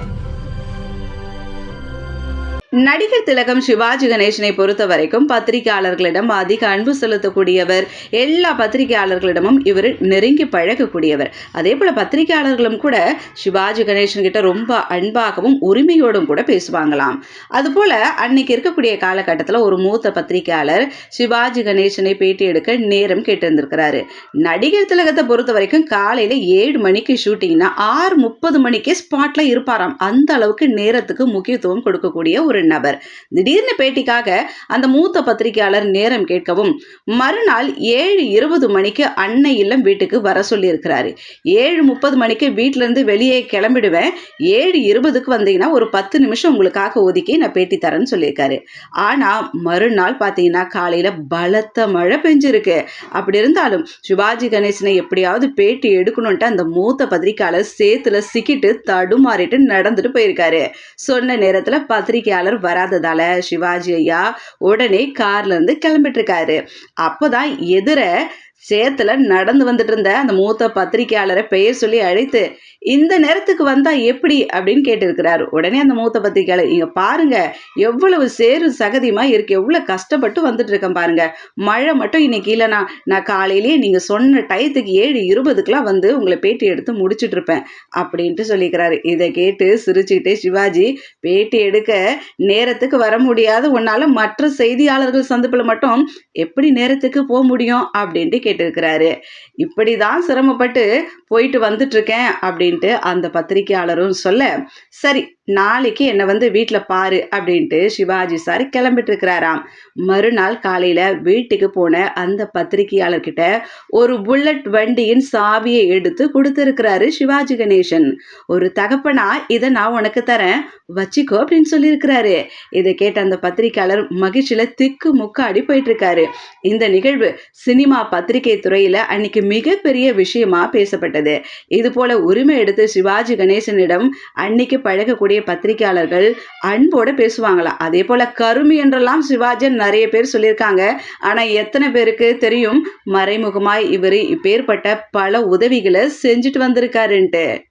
Thank you. நடிகர் திலகம் சிவாஜி கணேசனை பொறுத்த வரைக்கும் பத்திரிகையாளர்களிடம் அதிக அன்பு செலுத்தக்கூடியவர். எல்லா பத்திரிகையாளர்களிடமும் இவர் நெருங்கி பழகக்கூடியவர். அதே போல பத்திரிகையாளர்களும் கூட சிவாஜி கணேசன் கிட்ட ரொம்ப அன்பாகவும் உரிமையோடும் கூட பேசுவாங்களாம். அதுபோல அன்னைக்கு இருக்கக்கூடிய காலகட்டத்தில் ஒரு மூத்த பத்திரிகையாளர் சிவாஜி கணேசனை பேட்டி எடுக்க நேரம் கேட்டிருந்திருக்கிறாரு. நடிகர் திலகத்தை பொறுத்த வரைக்கும் காலையில ஏழு மணிக்கு ஷூட்டிங்னா ஆறு முப்பது மணிக்கே ஸ்பாட்ல இருப்பாராம். அந்த அளவுக்கு நேரத்துக்கு முக்கியத்துவம் கொடுக்கக்கூடிய ஒரு ஒரு நபர். திடீர்னு பேட்டிக்காக அந்த மூத்த பத்திரிகையாளர் நேரம் கேட்கவும் மறுநாள் ஏழு இருபது மணிக்கு அன்னை இல்லம் வீட்டுக்கு வர சொல்லியிருக்கிறாரு. ஏழு முப்பது மணிக்கு வீட்டிலேருந்து வெளியே கிளம்பிடுவேன். ஏழு இருபதுக்கு வந்தீங்கன்னா ஒரு பத்து நிமிஷம் உங்களுக்காக ஒதுக்கி நான் பேட்டி தரேன்னு சொல்லியிருக்காரு. ஆனால் மறுநாள் பார்த்தீங்கன்னா காலையில் பலத்த மழை பெஞ்சிருக்கு. அப்படி இருந்தாலும் சிவாஜி கணேசனை எப்படியாவது பேட்டி எடுக்கணும்ட்டு அந்த மூத்த பத்திரிகையாளர் சேத்துல சிக்கிட்டு தடுமாறிட்டு நடந்துட்டு போயிருக்காரு. சொன்ன நேரத்தில் பத்திரிகையாளர் வராததால சிவாஜி ஐயா உடனே கார்ல இருந்து கிளம்பிட்டு இருக்காரு. அப்போதான் எதிர சேத்துல நடந்து வந்துட்டு இருந்த அந்த மூத்த பத்திரிகையாளரை பெயர் சொல்லி அழைத்து இந்த நேரத்துக்கு வந்தா எப்படி? அப்படின்னு கேட்டிருக்கிறாரு. உடனே அந்த மூத்த பத்திரிகையாளர் இங்க பாருங்க எவ்வளவு சேரு சகதியுமா இருக்கு எவ்வளவு கஷ்டப்பட்டு வந்துட்டு இருக்கேன் பாருங்க. மழை மட்டும் இன்னைக்கு இல்லைனா நான் காலையிலேயே நீங்க சொன்ன டயத்துக்கு ஏழு இருபதுக்கெல்லாம் வந்து உங்களை பேட்டி எடுத்து முடிச்சுட்டு இருப்பேன் அப்படின்ட்டு சொல்லிக்கிறாரு. இதை கேட்டு சிரிச்சுக்கிட்டே சிவாஜி பேட்டி எடுக்க நேரத்துக்கு வர முடியாத. உன்னால மற்ற செய்தியாளர்கள் சந்திப்புல மட்டும் எப்படி நேரத்துக்கு போக முடியும்? அப்படின்ட்டு கேட்டிருக்கிறாரு. இப்படிதான் சிரமப்பட்டு போயிட்டு வந்துட்டு இருக்கேன் அப்படின்ட்டு அந்த பத்திரிகையாளரும் சொல்ல சரி நாளைக்கு என்னை வந்து வீட்டில் பாரு அப்படின்ட்டு சிவாஜி சார் கிளம்பிட்டு இருக்கிறாராம் மறுநாள் காலையில் வீட்டுக்கு போன அந்த பத்திரிகையாளர்கிட்ட ஒரு புல்லட் வண்டியின் சாவியை எடுத்து கொடுத்துருக்கிறாரு சிவாஜி கணேசன். ஒரு தகப்பனா இதை நான் உனக்கு தரேன். வச்சிக்கோ அப்படின்னு சொல்லியிருக்கிறாரு. இதை கேட்ட அந்த பத்திரிகையாளர் மகிழ்ச்சியில் திக்கு முக்காடி போயிட்டு இருக்காரு இந்த நிகழ்வு சினிமா பத்திரிகை துறையில் அன்னைக்கு மிகப்பெரிய விஷயமா பேசப்பட்டது. இது போல உரிமை எடுத்து சிவாஜி கணேசனிடம் அன்னைக்கு பழகக்கூடிய பத்திரிகையாளர்கள் அன்போட பேசுவாங்களாம் அதே போல கருமி என்றெல்லாம் சிவாஜி நிறைய பேர் சொல்லியிருக்காங்க. ஆனா எத்தனை பேருக்கு தெரியும்? மறைமுகமாய் இவர் இப்பேற்பட்ட பல உதவிகளை செஞ்சுட்டு வந்திருக்காருன்ட்டு.